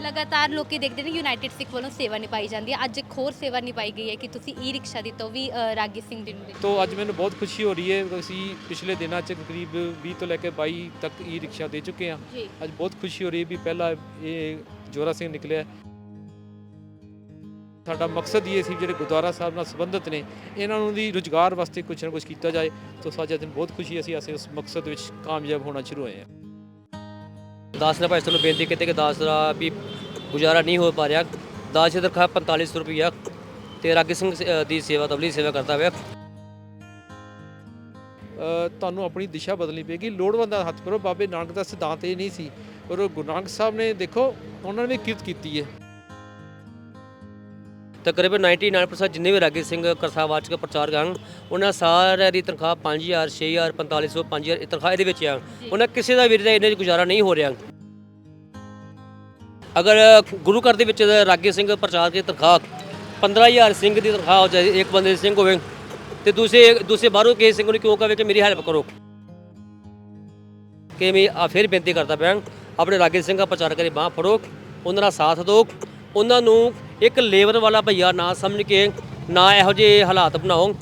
ਲਗਾਤਾਰ ਲੋਕੀ ਦੇਖਦੇ ਨੇ ਯੂਨਾਈਟਿਡ ਸਿੱਖ ਵੱਲੋਂ ਸੇਵਾ ਨਿਭਾਈ ਜਾਂਦੀ ਹੈ। ਅੱਜ ਇੱਕ ਹੋਰ ਸੇਵਾ ਨਿਭਾਈ ਗਈ ਹੈ ਕਿ ਤੁਸੀਂ ਈ ਰਿਕਸ਼ਾ ਦਿੱਤਾ ਉਹ ਵੀ ਅ, ਰਾਗੀ ਸਿੰਘ ਜੀ ਨੂੰ ਤੋ ਅੱਜ ਮੈਨੂੰ ਬਹੁਤ ਖੁਸ਼ੀ ਹੋ ਰਹੀ ਹੈ। ਅਸੀਂ ਪਿਛਲੇ ਦਿਨਾਂ 'ਚ ਕਰੀਬ 20 ਤੋਂ ਲੈ ਕੇ 22 ਤੱਕ ਈ ਰਿਕਸ਼ਾ ਦੇ ਚੁੱਕੇ ਹਾਂ। ਜੀ। ਅੱਜ ਬਹੁਤ ਖੁਸ਼ੀ ਹੋ ਰਹੀ ਹੈ ਵੀ ਪਹਿਲਾ ਇਹ ਜੋਰਾ ਸਿੰਘ ਨਿਕਲਿਆ। ਸਾਡਾ ਮਕਸਦ ਇਹ ਸੀ ਜਿਹੜੇ ਗੁਰਦੁਆਰਾ ਸਾਹਿਬ ਨਾਲ ਸੰਬੰਧਿਤ ਨੇ ਇਹਨਾਂ ਨੂੰ ਦੀ ਰੁਜ਼ਗਾਰ ਵਾਸਤੇ ਕੁਝ ਨਾ ਕੁਝ ਕੀਤਾ ਜਾਏ। ਤੋ ਸਾਜਾ ਦਿਨ ਬਹੁਤ ਖੁਸ਼ੀ ਅਸੀਂ ਅਸੀਂ ਉਸ ਮਕਸਦ ਵਿੱਚ ਕਾਮਯਾਬ ਹੋਣਾ ਸ਼ੁਰੂ ਹੋਏ ਹਾਂ। ਦਾਸ ਨੇ ਭਾਈ, ਤੁਹਾਨੂੰ ਬੇਨਤੀ ਕੀਤੀ ਕਿ ਦਾਸ ਦਾ ਵੀ ਗੁਜ਼ਾਰਾ ਨਹੀਂ ਹੋ ਪਾ ਰਿਹਾ। ਦਾਸ ਦੀ ਤਨਖਾਹ 4500 ਰੁਪਈਆ। ਤੇ ਰਾਗੀ ਸਿੰਘ ਦੀ ਸੇਵਾ ਤਬਲੀ ਸੇਵਾ ਕਰਦਾ ਹੋਇਆ ਤੁਹਾਨੂੰ ਆਪਣੀ ਦਿਸ਼ਾ ਬਦਲਣੀ ਪਏਗੀ। ਲੋੜਵੰਦ ਦਾ ਹੱਥ ਕਰੋ। ਬਾਬੇ ਨਾਨਕ ਦਾ ਸਿਧਾਂਤ ਇਹ ਨਹੀਂ ਸੀ। ਪਰ ਗੁਰੂ ਨਾਨਕ ਸਾਹਿਬ ਨੇ ਦੇਖੋ, ਉਹਨਾਂ ਨੇ ਵੀ ਕਿਰਤ ਕੀਤੀ ਹੈ ਤਕਰੀਬਨ 99% ਜਿੰਨੇ ਵੀ ਰਾਗੀ ਸਿੰਘ ਕਰਸਾਵਾਚਕ ਪ੍ਰਚਾਰ ਕਰਨ ਉਹਨਾਂ ਸਾਰਿਆਂ ਦੀ ਤਨਖਾਹ 5000 6000 4500 5000 ਇਹ ਤਨਖਾਹ ਇਹਦੇ ਵਿੱਚ ਆ। ਉਹਨਾਂ ਕਿਸੇ ਦਾ ਵੀਰ ਦਾ ਇਹਨੇ ਗੁਜ਼ਾਰਾ ਨਹੀਂ ਹੋ ਰਿਹਾ। ਅਗਰ ਗੁਰੂ ਘਰ ਦੇ ਵਿੱਚ ਰਾਗੀ ਸਿੰਘ ਪ੍ਰਚਾਰ ਦੀ ਤਨਖਾਹ 15000 ਸਿੰਘ ਦੀ ਤਨਖਾਹ ਹੋ ਜਾਏ ਇੱਕ ਬੰਦੇ ਦੀ ਸਿੰਘ ਹੋਵੇ ਤੇ ਦੂਸਰੇ ਦੂਸਰੇ ਬਾਹਰੋਂ ਕਿਸੇ ਸਿੰਘ ਨੂੰ ਕਿਉਂ ਕਹੇ ਕਿ ਮੇਰੀ ਹੈਲਪ ਕਰੋ? ਕਿ ਮੈਂ ਆ ਫਿਰ ਬੇਨਤੀ ਕਰਦਾ ਪਿਆ ਆਪਣੇ ਰਾਗੇ ਸਿੰਘ ਦਾ ਪ੍ਰਚਾਰ ਕਰੇ ਬਾਹ ਫੜੋ ਉਹਨਾਂ ਦਾ ਸਾਥ ਦਿਓ ਉਹਨਾਂ ਨੂੰ ਇੱਕ ਲੇਬਰ ਵਾਲਾ ਭਈਆ ਨਾ ਸਮਝ ਕੇ ਨਾ ਇਹੋ ਜਿਹੇ ਹਾਲਾਤ ਬਣਾਓ।